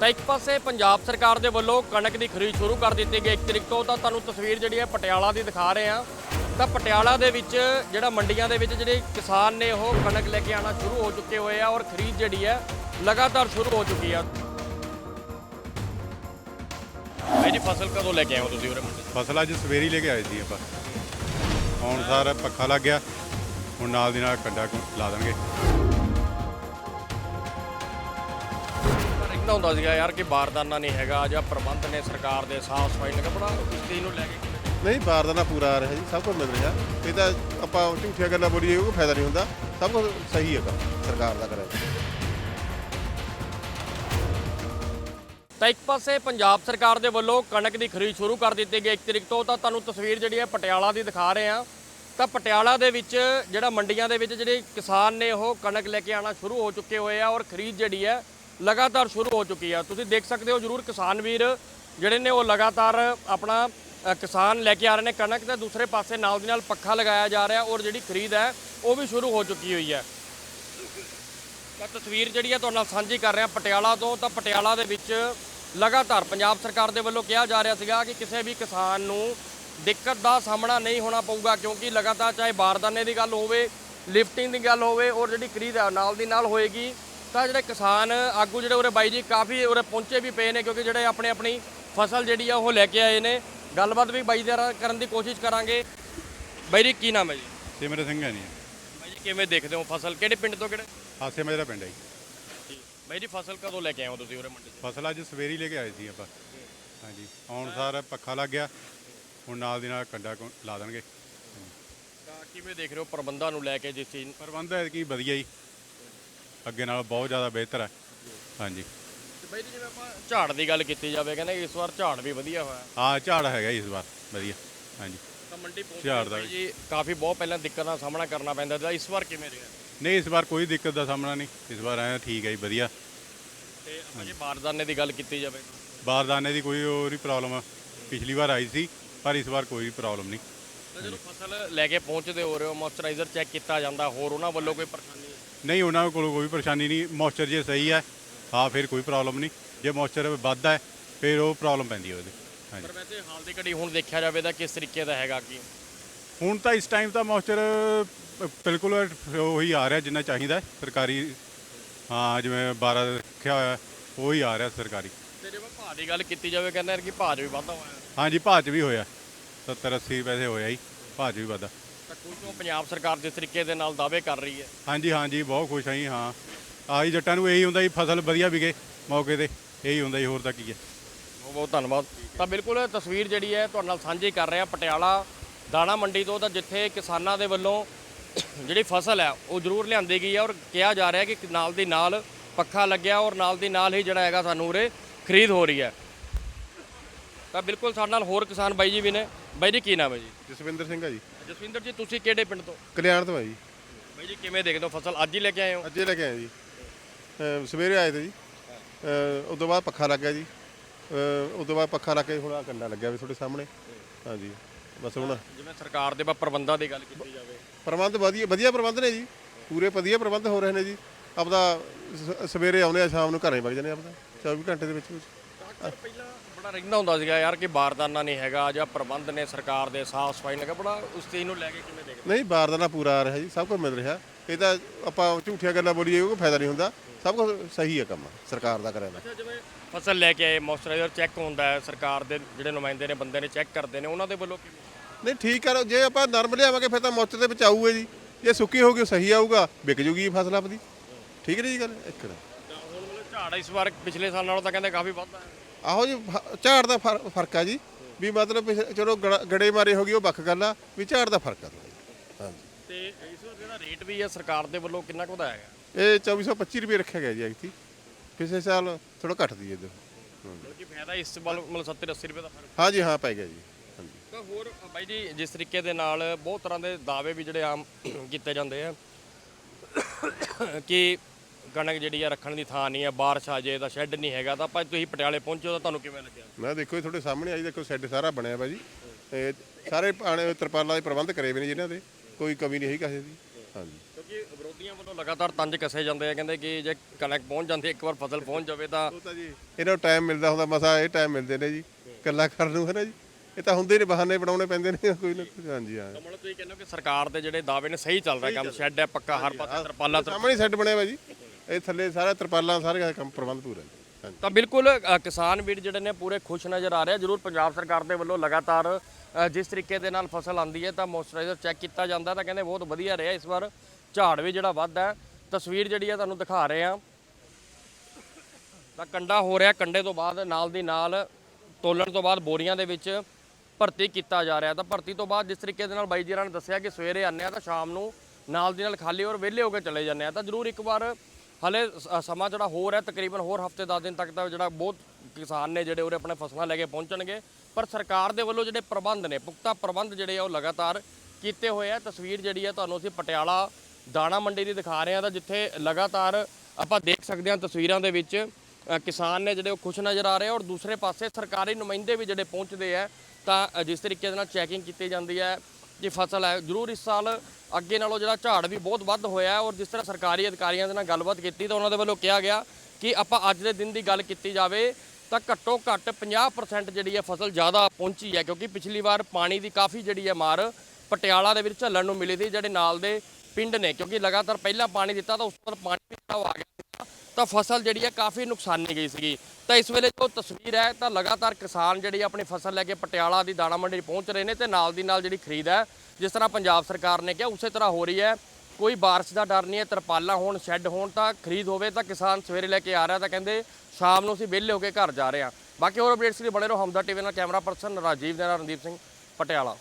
ਤਾਂ ਇੱਕ ਪਾਸੇ ਪੰਜਾਬ ਸਰਕਾਰ ਦੇ ਵੱਲੋਂ ਕਣਕ ਦੀ ਖਰੀਦ ਸ਼ੁਰੂ ਕਰ ਦਿੱਤੀ ਗਈ। ਇੱਕ ਤਰੀਕ ਤੋਂ ਤਾਂ ਤੁਹਾਨੂੰ ਤਸਵੀਰ ਜਿਹੜੀ ਹੈ ਪਟਿਆਲਾ ਦੀ ਦਿਖਾ ਰਹੇ ਹਾਂ। ਤਾਂ ਪਟਿਆਲਾ ਦੇ ਵਿੱਚ ਜਿਹੜਾ ਮੰਡੀਆਂ ਦੇ ਵਿੱਚ ਜਿਹੜੇ ਕਿਸਾਨ ਨੇ ਉਹ ਕਣਕ ਲੈ ਕੇ ਆਣਾ ਸ਼ੁਰੂ ਹੋ ਚੁੱਕੇ ਹੋਏ ਆ ਔਰ ਖਰੀਦ ਜਿਹੜੀ ਹੈ ਲਗਾਤਾਰ ਸ਼ੁਰੂ ਹੋ ਚੁੱਕੀ ਆ। ਇਹਦੀ ਫਸਲ ਕਦੋਂ ਲੈ ਕੇ ਆਏ ਹੋ ਤੁਸੀਂ ਉਰੇ ਮੰਡੀ? ਫਸਲ ਅੱਜ ਸਵੇਰੇ ਲੈ ਕੇ ਆਏ ਸੀ ਆਪਾਂ। ਹੁਣ ਸਾਰਾ ਪੱਖਾ ਲੱਗ ਗਿਆ। ਹੁਣ ਨਾਲ ਦੀ ਨਾਲ ਕੰਡਾ ਲਾ ਦੇਣਗੇ। ਤਾਂ ਹੁੰਦਾ ਸੀਗਾ ਯਾਰ ਕਿ ਬਾਰਦਾਨਾ ਨਹੀਂ ਹੈਗਾ ਜਾਂ ਪ੍ਰਬੰਧ ਨੇ ਸਰਕਾਰ ਦੇ ਸਾਫ਼ ਸਫ਼ਾਈ ਨੇ ਬੜਾ ਇਸ ਚੀਜ਼ ਨੂੰ ਲੈ ਕੇ ਨਹੀਂ ਬਾਰਦਾਨਾ ਪੂਰਾ ਆ ਰਿਹਾ ਜੀ ਸਭ ਕੁਝ ਮਿਲ ਰਿਹਾ। ਇਹ ਤਾਂ ਆਪਾਂ ਝੂਠੀਆਂ ਗੱਲਾਂ ਬੋਲੀਏ ਉਹ ਫਾਇਦਾ ਨਹੀਂ ਹੁੰਦਾ। ਸਭ ਕੁਝ ਸਹੀ ਹੈ ਕੰਮ ਸਰਕਾਰ ਦਾ ਕਰਿਆ। ਤਾਂ ਇੱਕ ਪਾਸੇ ਪੰਜਾਬ ਸਰਕਾਰ ਦੇ ਵੱਲੋਂ ਕਣਕ ਦੀ ਖਰੀਦ ਸ਼ੁਰੂ ਕਰ ਦਿੱਤੀ ਗਈ ਇੱਕ ਤਰੀਕ ਤੋਂ ਤਾਂ ਤੁਹਾਨੂੰ ਤਸਵੀਰ ਜਿਹੜੀ ਹੈ ਪਟਿਆਲਾ ਦੀ ਦਿਖਾ ਰਹੇ ਹਾਂ। ਤਾਂ ਪਟਿਆਲਾ ਦੇ ਵਿੱਚ ਜਿਹੜਾ ਮੰਡੀਆਂ ਦੇ ਵਿੱਚ ਜਿਹੜੇ ਕਿਸਾਨ ਨੇ ਉਹ ਕਣਕ ਲੈ ਕੇ ਆਣਾ ਸ਼ੁਰੂ ਹੋ ਚੁੱਕੇ ਹੋਏ ਆ ਔਰ ਖਰੀਦ ਜਿਹੜੀ ਹੈ ਲਗਾਤਾਰ ਸ਼ੁਰੂ ਹੋ ਚੁੱਕੀ ਆ। ਤੁਸੀਂ ਦੇਖ ਸਕਦੇ ਹੋ ਜਰੂਰ ਕਿਸਾਨ ਵੀਰ ਜਿਹੜੇ ਨੇ ਉਹ ਲਗਾਤਾਰ ਆਪਣਾ ਕਿਸਾਨ ਲੈ ਕੇ ਆ ਰਹੇ ਨੇ। ਕਣਕ ਤੇ ਦੂਸਰੇ ਪਾਸੇ ਨਾਲ ਦੀ ਨਾਲ ਪੱਖਾ ਲਗਾਇਆ ਜਾ ਰਿਹਾ, ਔਰ ਜਿਹੜੀ ਖਰੀਦ ਹੈ, ਉਹ ਵੀ ਸ਼ੁਰੂ ਹੋ ਚੁੱਕੀ ਹੋਈ ਹੈ। ਤਾਂ ਤਸਵੀਰ ਜਿਹੜੀ ਹੈ ਤੁਹਾਡੇ ਨਾਲ ਸਾਂਝੀ ਕਰ ਰਿਹਾ ਪਟਿਆਲਾ ਤੋਂ। ਤਾਂ ਪਟਿਆਲਾ ਦੇ ਵਿੱਚ ਲਗਾਤਾਰ ਪੰਜਾਬ ਸਰਕਾਰ ਦੇ ਵੱਲੋਂ ਕਿਹਾ ਜਾ ਰਿਹਾ ਸੀਗਾ ਕਿ ਕਿਸੇ ਵੀ ਕਿਸਾਨ ਨੂੰ ਦਿੱਕਤ ਦਾ ਸਾਹਮਣਾ ਨਹੀਂ ਹੋਣਾ ਪਊਗਾ, ਕਿਉਂਕਿ ਲਗਾਤਾਰ ਚਾਹੇ ਬਾਰਦਾਨੇ ਦੀ ਗੱਲ ਹੋਵੇ, ਲਿਫਟਿੰਗ ਦੀ ਗੱਲ ਹੋਵੇ, ਔਰ ਜਿਹੜੀ ਖਰੀਦ ਹੈ, ਨਾਲ ਦੀ ਨਾਲ ਹੋਏਗੀ। ਤਾਂ ਜਿਹੜੇ ਕਿਸਾਨ ਆਗੂ ਜਿਹੜੇ ਉਰੇ ਬਾਈ ਜੀ ਕਾਫੀ ਉਰੇ ਪਹੁੰਚੇ ਵੀ ਪਏ ਨੇ ਕਿਉਂਕਿ ਜਿਹੜੇ ਆਪਣੇ ਆਪਣੀ ਫਸਲ ਜਿਹੜੀ ਆ ਉਹ ਲੈ ਕੇ ਆਏ ਨੇ। ਗੱਲਬਾਤ ਵੀ ਬਾਈ ਦੇ ਨਾਲ ਕਰਨ ਦੀ ਕੋਸ਼ਿਸ਼ ਕਰਾਂਗੇ। ਬਾਈ ਜੀ ਕੀ ਨਾਮ ਹੈ ਜੀ? ਸਿਮਰ ਸਿੰਘ ਹੈ ਨਹੀਂ ਬਾਈ ਜੀ ਕਿਵੇਂ ਦੇਖਦੇ ਹੋ ਫਸਲ? ਕਿਹੜੇ ਪਿੰਡ ਤੋਂ ਕਿਹੜੇ? ਹਾਸੇ ਮੇਰਾ ਪਿੰਡ ਹੈ ਜੀ। ਬਾਈ ਜੀ ਫਸਲ ਕਦੋਂ ਲੈ ਕੇ ਆਏ ਹੋ ਤੁਸੀਂ ਉਰੇ ਮੰਡੀ ਫਸਲ ਅੱਜ ਸਵੇਰੇ ਲੈ ਕੇ ਆਏ ਸੀ ਆਪਾਂ। ਹਾਂਜੀ ਹੁਣ ਸਾਰਾ ਪੱਖਾ ਲੱਗ ਗਿਆ। ਹੁਣ ਨਾਲ ਦੀ ਨਾਲ ਕੰਡਾ ਲਾ ਦੇਣਗੇ। ਤਾਂ ਕਿਵੇਂ ਦੇਖ ਰਹੇ ਹੋ ਪ੍ਰਬੰਧਾਂ ਨੂੰ ਲੈ ਕੇ ਜਿਸ ਚੀਜ਼ ਪ੍ਰਬੰਧ ਹੈ ਕੀ ਵਧੀਆ ਜੀ। ਅੱਗੇ ਨਾਲੋਂ ਬਹੁਤ ਜ਼ਿਆਦਾ ਬਿਹਤਰ ਹੈ। ਹਾਂਜੀ। ਤੇ ਬਾਈ ਜੀ ਜਿਵੇਂ ਆਪਾਂ ਝਾੜ ਦੀ ਗੱਲ ਕੀਤੀ ਜਾਵੇ ਕਹਿੰਦੇ ਇਸ ਵਾਰ ਝਾੜ ਵੀ ਵਧੀਆ ਹੋਇਆ। ਹਾਂ ਝਾੜ ਹੈਗਾ ਇਸ ਵਾਰ ਵਧੀਆ। ਹਾਂਜੀ। ਤਾਂ ਮੰਡੀ ਪਹੁੰਚ ਝਾੜ ਦਾ ਜੀ ਕਾਫੀ ਬਹੁਤ ਪਹਿਲਾਂ ਦਿੱਕਤ ਦਾ ਸਾਹਮਣਾ ਕਰਨਾ ਪੈਂਦਾ ਸੀ ਇਸ ਵਾਰ ਕਿਵੇਂ ਰਿਹਾ? ਨਹੀਂ ਇਸ ਵਾਰ ਕੋਈ ਦਿੱਕਤ ਦਾ ਸਾਹਮਣਾ ਨਹੀਂ ਇਸ ਵਾਰ ਆਇਆ ਠੀਕ ਹੈ ਜੀ ਵਧੀਆ। ਤੇ ਆਪਾਂ ਜੇ ਬਾਰਦਾਨੇ ਦੀ ਗੱਲ ਕੀਤੀ ਜਾਵੇ। ਬਾਰਦਾਨੇ ਦੀ ਕੋਈ ਹੋਰ ਹੀ ਪ੍ਰੋਬਲਮ ਪਿਛਲੀ ਵਾਰ ਆਈ ਸੀ ਪਰ ਇਸ ਵਾਰ ਕੋਈ ਪ੍ਰੋਬਲਮ ਨਹੀਂ। ਤਾਂ ਜਦੋਂ ਫਸਲ ਲੈ ਕੇ ਪਹੁੰਚਦੇ ਹੋ ਰਹੇ ਹੋ ਮੋਇਸਚਰਾਈਜ਼ਰ ਚੈੱਕ ਕੀਤਾ ਜਾਂਦਾ ਹੋਰ ਉਹਨਾਂ ਵੱਲੋਂ ਕੋਈ ਪਰੇਸ਼ਾਨੀ ਨਹੀਂ ਉਹਨਾਂ ਕੋਲ ਕੋਈ ਪਰੇਸ਼ਾਨੀ ਨਹੀਂ। ਮੋਇਸਚਰ ਜੇ ਸਹੀ ਹੈ ਹਾਂ ਫਿਰ ਕੋਈ ਪ੍ਰੋਬਲਮ ਨਹੀਂ। ਜੇ ਮੋਇਸਚਰ ਵੱਧ ਹੈ ਫਿਰ ਉਹ ਪ੍ਰੋਬਲਮ ਪੈਂਦੀ ਹੈ ਉਹਦੇ। ਹਾਂਜੀ। ਪਰ ਵੈਸੇ ਹਾਲ ਦੀ ਘੜੀ ਹੁਣ ਦੇਖਿਆ ਜਾਵੇ ਤਾਂ ਕਿਸ ਤਰੀਕੇ ਦਾ ਹੈਗਾ ਕੀ? ਹੁਣ ਤਾਂ ਇਸ ਟਾਈਮ ਤਾਂ ਮੋਇਸਚਰ ਬਿਲਕੁਲ ਉਹੀ ਆ ਰਿਹਾ ਜਿੰਨਾ ਚਾਹੀਦਾ ਹੈ, ਸਰਕਾਰੀ। ਹਾਂ ਜਿਵੇਂ 12 ਰੱਖਿਆ ਹੋਇਆ ਹੈ, ਉਹੀ ਆ ਰਿਹਾ ਸਰਕਾਰੀ। ਤੇ ਜੇ ਭਾਅ ਦੀ ਗੱਲ ਕੀਤੀ ਜਾਵੇ ਕਹਿੰਦੇ ਯਾਰ ਕਿ ਭਾਅ 'ਚ ਵੀ ਵਾਧਾ ਹੋਇਆ। ਹਾਂਜੀ ਭਾਅ 'ਚ ਵੀ ਹੋਇਆ। 70 80 ਪੈਸੇ ਹੋਇਆ ਜੀ ਭਾਅ 'ਚ ਵੀ ਵਾਧਾ। ਤਾਂ ਪੰਜਾਬ ਸਰਕਾਰ ਜਿਸ ਤਰੀਕੇ ਦੇ ਨਾਲ ਦਾਅਵੇ ਕਰ ਰਹੀ ਹੈ। ਹਾਂਜੀ ਹਾਂਜੀ ਬਹੁਤ ਖੁਸ਼ ਹਾਂ ਜੀ ਹਾਂ। ਆਹੀ ਜੱਟਾਂ ਨੂੰ ਇਹੀ ਹੁੰਦਾ ਜੀ ਫਸਲ ਵਧੀਆ ਵਿਕੇ ਮੌਕੇ ਤੇ ਇਹੀ ਹੁੰਦਾ ਜੀ ਹੋਰ ਤਾਂ ਕੀ ਹੈ। ਬਹੁਤ ਬਹੁਤ ਧੰਨਵਾਦ। ਤਾਂ ਬਿਲਕੁਲ ਤਸਵੀਰ ਜਿਹੜੀ ਹੈ ਤੁਹਾਡੇ ਨਾਲ ਸਾਂਝੀ ਕਰ ਰਹੇ ਪਟਿਆਲਾ ਦਾਣਾ ਮੰਡੀ ਤੋਂ ਤਾਂ ਜਿੱਥੇ ਕਿਸਾਨਾਂ ਦੇ ਵੱਲੋਂ ਜਿਹੜੀ ਫਸਲ ਹੈ ਉਹ ਜ਼ਰੂਰ ਲਿਆਂਦੀ ਗਈ ਹੈ ਔਰ ਕਿਹਾ ਜਾ ਰਿਹਾ ਕਿ ਨਾਲ ਦੀ ਨਾਲ ਪੱਖਾ ਲੱਗਿਆ ਔਰ ਨਾਲ ਦੀ ਨਾਲ ਹੀ ਜਿਹੜਾ ਹੈਗਾ ਸਾਨੂੰ ਉਰੇ ਖਰੀਦ ਹੋ ਰਹੀ ਹੈ। ਤਾਂ ਬਿਲਕੁਲ ਸਾਡੇ ਨਾਲ ਹੋਰ ਕਿਸਾਨ ਬਾਈ ਜੀ ਵੀ ਨੇ। ਬਾਈ ਜੀ ਕੀ ਨਾਮ ਹੈ ਜੀ? ਜਸਵਿੰਦਰ ਸਿੰਘ ਆ ਜੀ। ਜਸਵਿੰਦਰ ਜੀ ਤੁਸੀਂ ਕਿਹੜੇ ਪਿੰਡ ਤੋਂ? ਕਲਿਆਣ ਤੋਂ ਆ ਜੀ। ਬਾਈ ਜੀ ਕਿਵੇਂ ਦੇਖਦੇ ਹੋ ਫਸਲ? ਅੱਜ ਹੀ ਲੈ ਕੇ ਆਏ ਹੋ? ਅੱਜ ਹੀ ਲੈ ਕੇ ਆਏ ਜੀ। ਅਹ ਸਵੇਰੇ ਆਏ ਤੇ ਜੀ। ਅਹ ਉਸ ਤੋਂ ਬਾਅਦ ਪੱਖਾ ਲੱਗ ਗਿਆ ਜੀ। ਅਹ ਉਸ ਤੋਂ ਬਾਅਦ ਪੱਖਾ ਲੱਗ ਕੇ ਹੁਣ ਆ ਕੰਡਾ ਲੱਗਿਆ ਵੀ ਤੁਹਾਡੇ ਸਾਹਮਣੇ। ਹਾਂਜੀ। ਬਸ ਹੁਣ ਜਿਵੇਂ ਸਰਕਾਰ ਦੇ ਬਾ ਪ੍ਰਬੰਧਾਂ ਦੀ ਗੱਲ ਕੀਤੀ ਜਾਵੇ। ਪ੍ਰਬੰਧ ਵਧੀਆ ਵਧੀਆ ਪ੍ਰਬੰਧ ਨੇ ਜੀ। ਪੂਰੇ ਵਧੀਆ ਪ੍ਰਬੰਧ ਹੋ ਰਹੇ ਨੇ ਜੀ। ਆਪਦਾ ਸ- ਸਵੇਰੇ ਆਉਂਦੇ ਆ ਸ਼ਾਮ ਨੂੰ ਘਰੇ ਵਗ ਜਾਂਦੇ ਆ ਆਪਦਾ। 24 ਘੰਟੇ ਦੇ ਵਿੱਚ ਵਿੱਚ। ਪਹਿਲਾਂ ਬੜਾ ਰਹਿੰਦਾ ਹੁੰਦਾ ਸੀਗਾ ਯਾਰ ਕਿ ਬਾਰਦਾਨਾ ਨਹੀਂ ਹੈਗਾ ਜਾਂ ਪ੍ਰਬੰਧ ਨੇ ਸਰਕਾਰ ਦੇ ਸਾਫ਼ ਸਫ਼ਾਈ ਨੇ ਬੜਾ ਉਸ ਚੀਜ਼ ਨੂੰ ਲੈ ਕੇ ਕਿਵੇਂ ਦੇਖਦੇ? ਨਹੀਂ ਬਾਰਦਾਨਾ ਪੂਰਾ ਆ ਰਿਹਾ ਜੀ ਸਭ ਕੁਝ ਮਿਲ ਰਿਹਾ। ਇਹ ਤਾਂ ਆਪਾਂ ਝੂਠੀਆਂ ਗੱਲਾਂ ਬੋਲੀਏ ਉਹ ਫਾਇਦਾ ਨਹੀਂ ਹੁੰਦਾ। ਸਭ ਕੁਝ ਸਹੀ ਹੈ ਕੰਮ ਸਰਕਾਰ ਦਾ ਕਰਿਆ ਅੱਛਾ ਜਿਵੇਂ ਫਸਲ ਲੈ ਕੇ ਆਏ ਮੋਇਸਚਰਾਈਜ਼ਰ ਚੈੱਕ ਹੁੰਦਾ ਹੈ ਸਰਕਾਰ ਦੇ ਜਿਹੜੇ ਨੁਮਾਇੰਦੇ ਨੇ ਬੰਦੇ ਨੇ ਚੈੱਕ ਕਰਦੇ ਨੇ ਉਹਨਾਂ ਦੇ ਵੱਲੋਂ ਕਿਵੇਂ? ਨਹੀਂ ਠੀਕ ਕਰੋ ਜੇ ਆਪਾਂ ਨਰਮ ਲਿਆਵਾਂਗੇ ਫਿਰ ਤਾਂ ਮੁੱਚ ਦੇ ਵਿੱਚ ਆਊਗਾ ਜੀ। ਜੇ ਸੁੱਕੀ ਹੋਊਗੀ ਉਹ ਸਹੀ ਆਊਗਾ ਵਿਕ ਜੂਗੀ ਫਸਲ ਆਪਦੀ। ਠੀਕ ਨਹੀਂ ਜੀ ਗੱਲ ਇੱਕ ਦਾ ਤਾਂ ਹੁਣ ਮਤਲਬ ਝਾੜ ਇਸ ਵਾਰ ਪਿਛਲੇ ਸਾਲ ਨਾਲੋਂ ਤਾਂ ਕਹਿੰਦੇ ਕਾਫੀ ਵੱਧ ਹੈ ਆਹੋ ਜੀ ਫ- ਝਾੜ ਦਾ ਫਰ- ਫ਼ਰਕ ਆ ਜੀ। ਵੀ ਮਤਲਬ ਪਿਛ- ਚਲੋ ਗੜਾ- ਗੜੇ ਮਾਰੇ ਹੋ ਗਈ ਉਹ ਵੱਖ ਗੱਲ ਆ ਵੀ ਝਾੜ ਦਾ ਫ਼ਰਕ ਆ। ਹਾਂਜੀ। ਤੇ ਇਸ ਵਾਰ ਜਿਹੜਾ ਰੇਟ ਵੀ ਹੈ ਸਰਕਾਰ ਦੇ ਵੱਲੋਂ ਕਿੰਨਾ ਕੁ ਦਾ ਹੈਗਾ ਇਹ 2425 ਰੁਪਏ ਰੱਖਿਆ ਗਿਆ ਜੀ ਐਕਤੀ ਪਿਛਲੇ ਸਾਲ ਥੋੜਾ ਘੱਟ ਦੀ ਇਹਦੇ ਮਤਲਬ ਕਿ ਫਾਇਦਾ ਇਸ ਵੱਲ ਮਤਲਬ 70 80 ਰੁਪਏ ਦਾ ਫ਼ਰਕ। ਹਾਂਜੀ ਹਾਂ ਪੈ ਗਿਆ ਜੀ। ਹਾਂਜੀ। ਤਾਂ ਹੋਰ ਬਾਈ ਜੀ ਜਿਸ ਤਰੀਕੇ ਦੇ ਨਾਲ ਬਹੁਤ ਤਰ੍ਹਾਂ ਦੇ ਦਾਅਵੇ ਵੀ ਜਿਹੜੇ ਆਮ ਕੀਤੇ ਜਾਂਦੇ ਆ ਕਿ ਕਣਕ ਜਿਹੜੀ ਆ ਰੱਖਣ ਦੀ ਥਾਂ ਨਹੀਂ ਹੈ ਬਾਰਿਸ਼ ਆ ਜੇ ਤਾਂ ਸ਼ੈੱਡ ਨਹੀਂ ਹੈਗਾ ਤਾਂ ਆਪਾਂ ਤੁਸੀਂ ਪਟਿਆਲੇ ਪਹੁੰਚੋ ਤਾਂ ਤੁਹਾਨੂੰ ਕਿਵੇਂ ਲੱਗਿਆ? ਮੈਂ ਦੇਖੋ ਜੀ ਤੁਹਾਡੇ ਸਾਹਮਣੇ ਆਈ ਦੇਖੋ ਸੈੱਡ ਸਾਰਾ ਬਣਿਆ ਵਾ ਜੀ। ਤੇ ਸਾਰੇ ਪਾਣੇ ਤਰਪਾਲਾਂ ਦੇ ਪ੍ਰਬੰਧ ਕਰੇ ਹੋਏ ਨੇ ਜਿਨ੍ਹਾਂ ਦੇ ਕੋਈ ਕਮੀ ਨਹੀਂ ਹੈਗੀ ਕਿਸੇ ਦੀ। ਹਾਂਜੀ। ਕਿਉਂਕਿ ਵਿਰੋਧੀ ਵਿਰੋਧੀਆਂ ਵੱਲੋਂ ਲਗਾਤਾਰ ਤੰਜ ਕੱਸੇ ਜਾਂਦੇ ਆ ਕਹਿੰਦੇ ਕਿ ਜੇ ਕਣਕ ਪਹੁੰਚ ਜਾਂਦੀ ਇੱਕ ਵਾਰ ਫਸਲ ਪਹੁੰਚ ਜਾਵੇ ਤਾਂ ਉਹ ਤਾਂ ਜੀ ਇਹਨਾਂ ਨੂੰ ਟਾਈਮ ਮਿਲਦਾ ਹੁੰਦਾ ਮਸਾ ਇਹ ਟਾਈਮ ਮਿਲਦੇ ਨੇ ਜੀ ਕੱਲਾ ਕਰਨ ਨੂੰ ਹੈ ਨਾ ਜੀ। ਇਹ ਤਾਂ ਹੁੰਦੇ ਨੇ ਬਹਾਨੇ ਬਣਾਉਣੇ ਪੈਂਦੇ ਨੇ ਕੋਈ ਨਾ ਕੋਈ ਹਾਂਜੀ ਹਾਂ। ਮਤਲਬ ਤੁਸੀਂ ਕਹਿੰਦੇ ਹੋ ਕਿ ਸਰਕਾਰ ਦੇ ਜਿਹੜੇ ਦਾਅਵੇ ਨੇ ਸਹੀ ਚੱਲ ਰਿਹਾ ਕੰਮ ਸ਼ੈੱਡ ਹੈ ਪੱਕਾ ਹਰ ਪਾਸੇ ਤਰਪਾਲਾਂ ਤਰ- ਸਾਹਮਣੇ ਸੈੱਟ ਬਣਿਆ ਵਾ ਜੀ। ਇਹ ਥੱਲੇ ਸਾਰਾ ਤਰਪਾਲਾਂ ਸਾਰੇ ਕੰਮ ਪ੍ਰਬੰਧ ਪੂਰਾ ਜੀ ਹਾਂਜੀ। ਤਾਂ ਬਿਲਕੁਲ ਅ, ਕਿਸਾਨ ਵੀਰ ਜਿਹੜੇ ਨੇ ਪੂਰੇ ਖੁਸ਼ ਨਜ਼ਰ ਆ ਰਹੇ ਆ। ਜਰੂਰ ਪੰਜਾਬ ਸਰਕਾਰ ਦੇ ਵੱਲੋਂ ਲਗਾਤਾਰ ਅ, ਜਿਸ ਤਰੀਕੇ ਦੇ ਨਾਲ ਫਸਲ ਆਂਦੀ ਹੈ ਤਾਂ ਮੋਇਸਚਰਾਈਜ਼ਰ ਚੈੱਕ ਕੀਤਾ ਜਾਂਦਾ ਤਾਂ ਕਹਿੰਦੇ ਬਹੁਤ ਵਧੀਆ ਰਿਹਾ ਇਸ ਵਾਰ। ਝਾੜ ਵੀ ਜਿਹੜਾ ਵੱਧ ਹੈ। ਤਸਵੀਰ ਜਿਹੜੀ ਆ ਤੁਹਾਨੂੰ ਦਿਖਾ ਰਹੇ ਆ ਤਾਂ ਕੰਡਾ ਹੋ ਰਿਹਾ ਕੰਡੇ ਤੋਂ ਬਾਅਦ ਨਾਲ ਦੀ ਨਾਲ ਤੋਲਣ ਤੋਂ ਬਾਅਦ ਬੋਰੀਆਂ ਦੇ ਵਿੱਚ ਭਰਤੀ ਕੀਤਾ ਜਾ ਰਿਹਾ। ਤਾਂ ਭਰਤੀ ਤੋਂ ਬਾਅਦ ਜਿਸ ਤਰੀਕੇ ਦੇ ਨਾਲ ਬਾਈ ਜੀਰਾਂ ਨੇ ਦੱਸਿਆ ਕਿ ਸਵੇਰੇ ਆਉਂਦੇ ਆ ਤਾਂ ਸ਼ਾਮ ਨੂੰ ਨਾਲ ਦੀ ਨਾਲ ਖਾਲੀ ਔਰ ਵਿਹਲੇ ਹੋ ਕੇ ਚਲੇ ਜਾਂਦੇ ਆ ਤਾਂ ਜ਼ਰੂਰ ਇੱਕ ਵਾਰ ਹਲੇ ਸ- ਸਮਾਂ ਜਿਹੜਾ ਹੋਰ ਹੈ, ਤਕਰੀਬਨ ਹੋਰ ਹਫ਼ਤੇ 10 ਦਿਨ ਤੱਕ ਤਾਂ ਜਿਹੜਾ ਬਹੁਤ ਕਿਸਾਨ ਨੇ ਜਿਹੜੇ ਉਰੇ ਆਪਣੇ ਫਸਲਾਂ ਲੈ ਕੇ ਪਹੁੰਚਣਗੇ। ਪਰ ਸਰਕਾਰ ਦੇ ਵੱਲੋਂ ਜਿਹੜੇ ਪ੍ਰਬੰਧ ਨੇ, ਪੁਖਤਾ ਪ੍ਰਬੰਧ ਜਿਹੜੇ ਆ ਉਹ ਲਗਾਤਾਰ ਕੀਤੇ ਹੋਏ ਆ। ਤਸਵੀਰ ਜਿਹੜੀ ਆ ਤੁਹਾਨੂੰ ਅਸੀਂ ਪਟਿਆਲਾ ਦਾਣਾ ਮੰਡੀ ਦੀ ਦਿਖਾ ਰਹੇ ਆ ਤਾਂ ਜਿੱਥੇ ਲਗਾਤਾਰ ਆਪਾਂ ਦੇਖ ਸਕਦੇ ਹਾਂ ਤਸਵੀਰਾਂ ਦੇ ਵਿੱਚ ਕਿਸਾਨ ਨੇ ਜਿਹੜੇ ਉਹ ਖੁਸ਼ ਨਜ਼ਰ ਆ ਰਹੇ ਔਰ ਦੂਸਰੇ ਪਾਸੇ ਸਰਕਾਰੀ ਨੁਮਾਇੰਦੇ ਵੀ ਜਿਹੜੇ ਪਹੁੰਚਦੇ ਆ ਤਾਂ ਜਿਸ ਤਰੀਕੇ ਦੇ ਨਾਲ ਚੈਕਿੰਗ ਕੀਤੀ ਜਾਂਦੀ ਹੈ। ਕਿ ਫਸਲ ਹੈ, ਜ਼ਰੂਰ ਇਸ ਸਾਲ ਅੱਗੇ ਨਾਲੋਂ ਜਿਹੜਾ ਝਾੜ ਵੀ ਬਹੁਤ ਵੱਧ ਹੋਇਆ ਹੈ ਔਰ ਜਿਸ ਤਰ੍ਹਾਂ ਸਰਕਾਰੀ ਅਧਿਕਾਰੀਆਂ ਦੇ ਨਾਲ ਗੱਲਬਾਤ ਕੀਤੀ ਤਾਂ ਉਹਨਾਂ ਦੇ ਵੱਲੋਂ ਕਿਹਾ ਗਿਆ ਕਿ ਆਪਾਂ ਅੱਜ ਦੇ ਦਿਨ ਦੀ ਗੱਲ ਕੀਤੀ ਜਾਵੇ ਤਾਂ ਘੱਟੋ ਘੱਟ 50% ਜਿਹੜੀ ਹੈ ਫਸਲ ਜ਼ਿਆਦਾ ਪਹੁੰਚੀ ਹੈ ਕਿਉਂਕਿ ਪਿਛਲੀ ਵਾਰ ਪਾਣੀ ਦੀ ਕਾਫੀ ਜਿਹੜੀ ਹੈ ਮਾਰ ਪਟਿਆਲਾ ਦੇ ਵਿੱਚ ਝੱਲਣ ਨੂੰ ਮਿਲੀ ਸੀ, ਜਿਹੜੇ ਨਾਲ ਦੇ ਪਿੰਡ ਨੇ ਕਿਉਂਕਿ ਲਗਾਤਾਰ ਪਹਿਲਾਂ ਪਾਣੀ ਦਿੱਤਾ ਤਾਂ ਉਸ ਤੋਂ ਬਾਅਦ ਪਾਣੀ ਵੀ ਆ ਗਿਆ ਤਾਂ ਫਸਲ ਜਿਹੜੀ ਹੈ ਕਾਫੀ ਨੁਕਸਾਨੀ ਗਈ ਸੀਗੀ। ਤਾਂ ਇਸ ਵੇਲੇ ਜੋ ਤਸਵੀਰ ਹੈ, ਤਾਂ ਲਗਾਤਾਰ ਕਿਸਾਨ ਜਿਹੜੀ ਆਪਣੀ ਫਸਲ ਲੈ ਕੇ ਪਟਿਆਲਾ ਦੀ ਦਾਣਾ ਮੰਡੀ ਪਹੁੰਚ ਰਹੇ ਨੇ ਤੇ ਨਾਲ ਦੀ ਨਾਲ ਜਿਹੜੀ ਖਰੀਦ ਹੈ, ਜਿਸ ਤਰ੍ਹਾਂ ਪੰਜਾਬ ਸਰਕਾਰ ਨੇ ਕਿਹਾ, ਉਸੇ ਤਰ੍ਹਾਂ ਹੋ ਰਹੀ ਹੈ। ਕੋਈ ਬਾਰਿਸ਼ ਦਾ ਡਰ ਨਹੀਂ ਹੈ, ਤਰਪਾਲਾਂ ਹੋਣ, ਸ਼ੈੱਡ ਹੋਣ, ਤਾਂ ਖਰੀਦ ਹੋਵੇ ਤਾਂ ਕਿਸਾਨ ਸਵੇਰੇ ਲੈ ਕੇ ਆ ਰਿਹਾ, ਤਾਂ ਕਹਿੰਦੇ ਸ਼ਾਮ ਨੂੰ ਅਸੀਂ ਵਿਹਲੇ ਹੋ ਕੇ ਘਰ ਜਾ ਰਹੇ ਹਾਂ। ਬਾਕੀ ਹੋਰ ਅਪਡੇਟਸ ਲਈ ਬਣੇ ਰਹੋ ਹਮਦਾ ਟੀਵੀ ਨਾਲ, ਕੈਮਰਾ ਪਰਸਨ ਰਾਜੀਵ ਦੇ ਨਾਲ ਰਣਦੀਪ ਸਿੰਘ, ਪਟਿਆਲਾ।